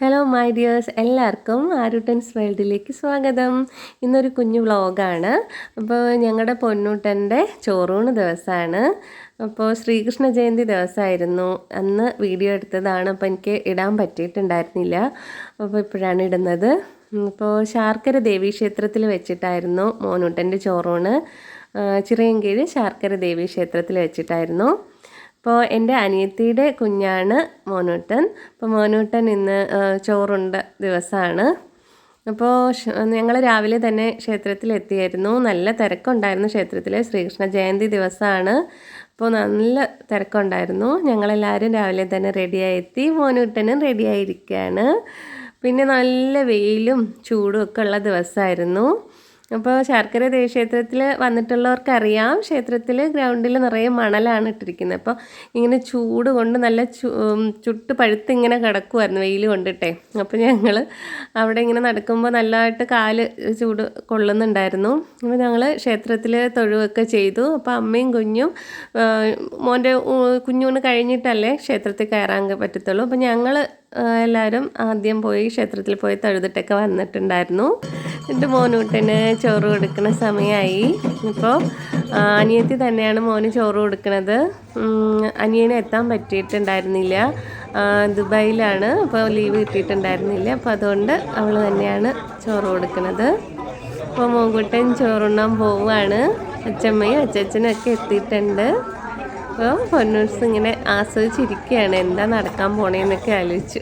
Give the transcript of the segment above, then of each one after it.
Hello my dears എല്ലാവർക്കും ആരുട്ടൻസ് വേൾഡിലേക്ക് സ്വാഗതം. ഇന്നൊരു കുഞ്ഞു വ്ളോഗാണ്. അപ്പോൾ ഞങ്ങളുടെ പൊന്നൂട്ടന്റെ ചോറൂണ് ദിവസമാണ് അപ്പോൾ ശ്രീകൃഷ്ണ ജയന്തി ദിവസമായിരുന്നു അന്ന് വീഡിയോ എടുത്തതാണ്. അപ്പോൾ എനിക്ക് ഇടാൻ പറ്റിയിട്ടുണ്ടായിരുന്നില്ല. അപ്പോൾ ഇപ്പോഴാണ് ഇടുന്നത്. അപ്പോൾ ശാർക്കര ദേവീക്ഷേത്രത്തിൽ വെച്ചിട്ടായിരുന്നു മോനൂട്ടന്റെ ചോറൂണ്. ചിറയൻകീഴ് ശാർക്കര ദേവീക്ഷേത്രത്തിൽ വെച്ചിട്ടായിരുന്നു. അപ്പോൾ എന്റെ അനിയത്തിയുടെ കുഞ്ഞാണ് മോനൂട്ടൻ. അപ്പോൾ മോനൂട്ടൻ ഇന്ന് ചോറുണ്ട ദിവസമാണ് അപ്പോൾ ഞങ്ങൾ രാവിലെ തന്നെ ക്ഷേത്രത്തിൽ എത്തിയായിരുന്നു നല്ല തിരക്കുണ്ടായിരുന്നു ക്ഷേത്രത്തിൽ ശ്രീകൃഷ്ണ ജയന്തി ദിവസമാണ് അപ്പോൾ നല്ല തിരക്കുണ്ടായിരുന്നു. ഞങ്ങളെല്ലാവരും രാവിലെ തന്നെ റെഡിയായി എത്തി മോനൂട്ടനും റെഡിയായിരിക്കുകയാണ് പിന്നെ നല്ല വെയിലും ചൂടും ഒക്കെ ഉള്ള ദിവസമായിരുന്നു അപ്പോൾ ശർക്കര ദേവക്ഷേത്രത്തിൽ വന്നിട്ടുള്ളവർക്കറിയാം. ക്ഷേത്രത്തിൽ ഗ്രൗണ്ടിൽ നിറയെ മണലാണ് ഇട്ടിരിക്കുന്നത്. അപ്പോൾ ഇങ്ങനെ ചൂട് കൊണ്ട് നല്ല ചുട്ട് പഴുത്ത് ഇങ്ങനെ കിടക്കുമായിരുന്നു വെയിൽ കൊണ്ടിട്ടേ. അപ്പോൾ ഞങ്ങൾ അവിടെ ഇങ്ങനെ നടക്കുമ്പോൾ നല്ലതായിട്ട് കാൽ ചൂട് കൊള്ളുന്നുണ്ടായിരുന്നു. അപ്പോൾ ഞങ്ങൾ ക്ഷേത്രത്തിൽ തൊഴുവൊക്കെ ചെയ്തു. അപ്പോൾ അമ്മയും കുഞ്ഞും മോന്റെ കുഞ്ഞൂണ് കഴിഞ്ഞിട്ടല്ലേ ക്ഷേത്രത്തിൽ കയറാൻ പറ്റത്തുള്ളൂ. അപ്പോൾ ഞങ്ങൾ എല്ലാവരും ആദ്യം പോയി ക്ഷേത്രത്തിൽ പോയി തൊഴുതിട്ടൊക്കെ വന്നിട്ടുണ്ടായിരുന്നു. എന്റെ മോനൂട്ടന് ചോറ് കൊടുക്കുന്ന സമയമായി ഇപ്പോൾ അനിയത്തി തന്നെയാണ് മോന് ചോറ് കൊടുക്കുന്നത് അനിയന് എത്താൻ പറ്റിയിട്ടുണ്ടായിരുന്നില്ല. ദുബായിലാണ്. അപ്പോൾ ലീവ് കിട്ടിയിട്ടുണ്ടായിരുന്നില്ല. അപ്പോൾ അതുകൊണ്ട് അവൾ തന്നെയാണ് ചോറ് കൊടുക്കുന്നത് അപ്പോൾ മോൻകുട്ടൻ ചോറുണ്ണാൻ പോവുകയാണ്. അച്ചമ്മയും അച്ചച്ചനും ഒക്കെ എത്തിയിട്ടുണ്ട്. അപ്പോൾ പൊന്നൂസ് ഇങ്ങനെ ആസ്വദിച്ചിരിക്കുകയാണ്. എന്താ നടക്കാൻ പോണേന്നൊക്കെ ആലോചിച്ചു.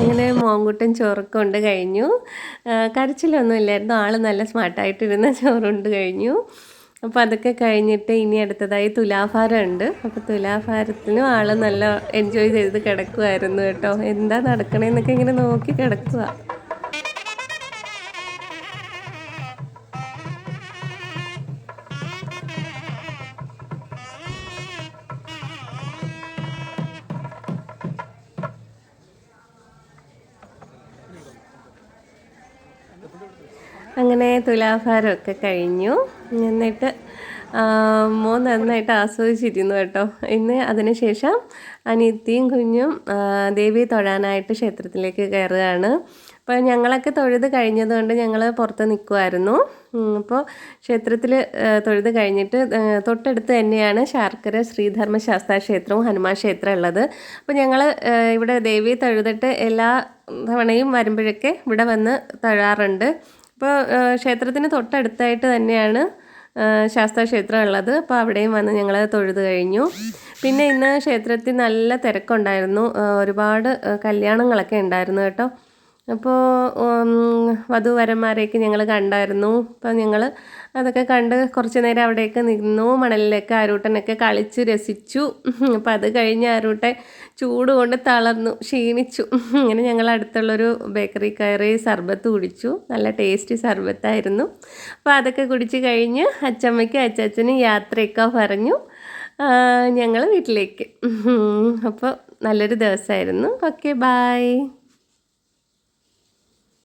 അങ്ങനെ മോങ്കുട്ടൻ ചോറൊക്കെ കഴിഞ്ഞു. കരച്ചിലൊന്നും ഇല്ലായിരുന്നു. ആൾ നല്ല സ്മാർട്ടായിട്ടിരുന്ന ചോറുണ്ട് കഴിഞ്ഞു. അപ്പോൾ അതൊക്കെ കഴിഞ്ഞിട്ട് ഇനി അടുത്തതായി തുലാഭാരം ഉണ്ട് അപ്പോൾ തുലാഭാരത്തിനും ആൾ നല്ല എൻജോയ് ചെയ്ത് കിടക്കുമായിരുന്നു കേട്ടോ. എന്താ നടക്കണേന്നൊക്കെ ഇങ്ങനെ നോക്കി കിടക്കുക അങ്ങനെ തുലാഭാരമൊക്കെ കഴിഞ്ഞു. എന്നിട്ട് മോൻ നന്നായിട്ട് ആസ്വദിച്ചിരുന്നു കേട്ടോ. ഇന്ന് അതിനുശേഷം അനിയത്തിയും കുഞ്ഞും ദേവി തൊഴാനായിട്ട് ക്ഷേത്രത്തിലേക്ക് കയറുകയാണ്. അപ്പോൾ ഞങ്ങളൊക്കെ തൊഴുത് കഴിഞ്ഞതുകൊണ്ട് ഞങ്ങൾ പുറത്ത് നിൽക്കുമായിരുന്നു അപ്പോൾ ക്ഷേത്രത്തിൽ തൊഴുത് കഴിഞ്ഞിട്ട് തൊട്ടടുത്ത് തന്നെയാണ് ശാർക്കര ശ്രീധർമ്മശാസ്ത്ര ക്ഷേത്രവും ഹനുമാൻ ക്ഷേത്രം ഉള്ളത്. അപ്പോൾ ഞങ്ങൾ ഇവിടെ ദേവി തൊഴുതിട്ട് എല്ലാ തവണയും വരുമ്പോഴൊക്കെ ഇവിടെ വന്ന് തൊഴാറുണ്ട്. ഇപ്പോൾ ക്ഷേത്രത്തിന് തൊട്ടടുത്തായിട്ട് തന്നെയാണ് ശാസ്താക്ഷേത്രം ഉള്ളത് അപ്പോൾ അവിടെയും വന്ന് ഞങ്ങൾ തൊഴുത് കഴിഞ്ഞു. പിന്നെ ഇന്ന് ക്ഷേത്രത്തിൽ നല്ല തിരക്കുണ്ടായിരുന്നു. ഒരുപാട് കല്യാണങ്ങളൊക്കെ ഉണ്ടായിരുന്നു കേട്ടോ. അപ്പോൾ വധുവരന്മാരെയൊക്കെ ഞങ്ങൾ കണ്ടായിരുന്നു. അപ്പോൾ ഞങ്ങൾ അതൊക്കെ കണ്ട് കുറച്ച് നേരം അവിടെയൊക്കെ നിന്നു. മണലിലൊക്കെ ആരൂട്ടനൊക്കെ കളിച്ച് രസിച്ചു. അപ്പോൾ അത് കഴിഞ്ഞ് ആരൂട്ടൻ ചൂട് കൊണ്ട് തളർന്നു ക്ഷീണിച്ചു. അങ്ങനെ ഞങ്ങൾ അടുത്തുള്ളൊരു ബേക്കറി കയറി സർബത്ത് കുടിച്ചു. നല്ല ടേസ്റ്റി സർബത്തായിരുന്നു. അപ്പോൾ അതൊക്കെ കുടിച്ച് കഴിഞ്ഞ് അച്ചമ്മയ്ക്കും അച്ചച്ചനും യാത്രയൊക്കെ പറഞ്ഞു. ഞങ്ങൾ വീട്ടിലേക്ക്. അപ്പോൾ നല്ലൊരു ദിവസമായിരുന്നു. Okay bye.